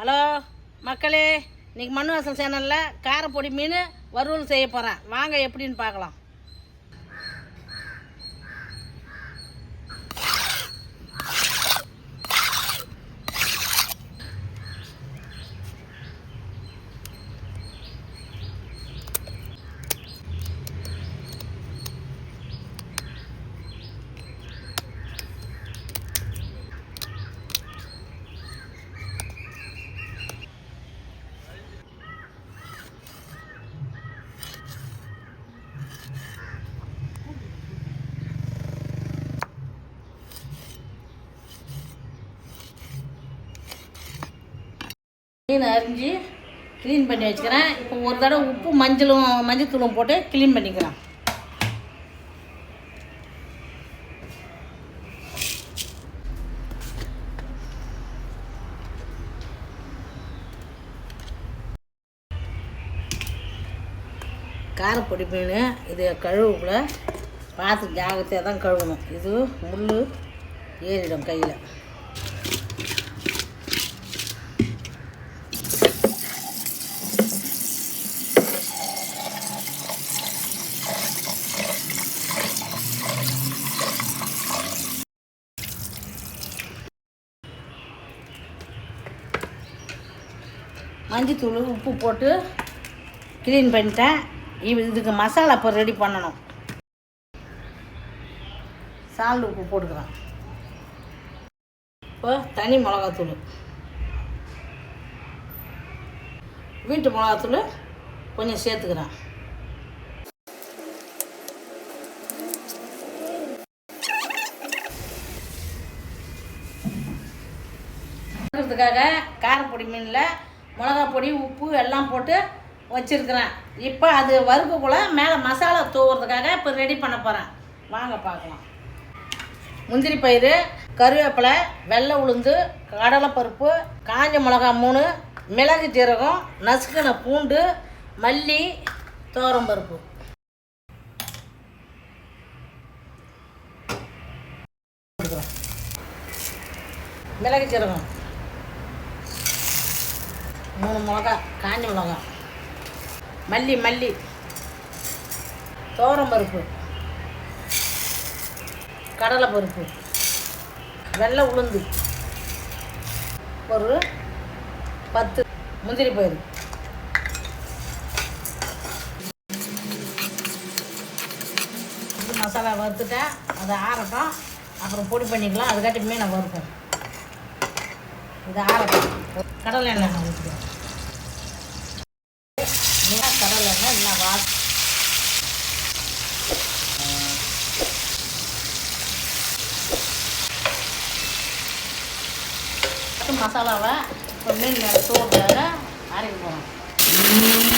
Hello மக்களே இன்றைக்கி மண் வாசல் சேனலில் காரப்பொடி மீன் வறுவல் செய்ய போகிறேன் வாங்க எப்படின்னு பார்க்கலாம். மீன் அரிஞ்சு க்ளீன் பண்ணி வச்சுக்கிறேன். இப்போ ஒரு தடவை உப்பு மஞ்சளும் மஞ்சத்தூளும் போட்டு க்ளீன் பண்ணிக்கிறேன் காரப்பொடி மீன் இது கழுவுக்குள்ள பார்த்து ஜாகிரதையாக தான் கழுவணும். இது முள் ஏறிடும் கையில். மஞ்சத்தூள் உப்பு போட்டு க்ளீன் பண்ணிட்டேன். இது இதுக்கு மசாலா இப்போ ரெடி பண்ணணும். சால்ட் உப்பு போட்டுக்கிறேன் இப்போ தனி மிளகாத்தூள். வீட்டு மிளகாத்தூள் கொஞ்சம் சேர்த்துக்கிறேன். பண்ணுறதுக்காக காரப்பொடி மீனில் மிளகா பொடி உப்பு எல்லாம் போட்டு வச்சுருக்குறேன். இப்போ அது வறுக்கக்குள்ள மேலே மசாலா தூவுறதுக்காக இப்போ ரெடி பண்ண போகிறேன் வாங்க பார்க்கலாம். முந்திரி பயிறு கருவேப்பிலை வெள்ளை உளுந்து கடலைப்பருப்பு காஞ்ச மிளகா மூணு மிளகு ஜீரகம் நசுக்கின பூண்டு மல்லி பருப்பு. மிளகு ஜீரகம். மூணு மிளகா காஞ்ச மிளகா. மல்லி மல்லி. பருப்பு. கடலைப்பருப்பு வெள்ளை உளுந்து. ஒரு பத்து. முந்திரி பயிர் இது மசாலா வறுத்துட்டேன். அதை ஆறட்டும். அப்புறம் பொடி பண்ணிக்கலாம். அதுக்காட்டி மீனை வறுப்போம். இது ஆறட்டும் கடலை எண்ணெய் நான் ஊற்றிக்கிறேன் கடலை எண்ணெய் இல்லை வா மசாலாவை இப்போ மீன் மேலே அரைக்க போகிறோம்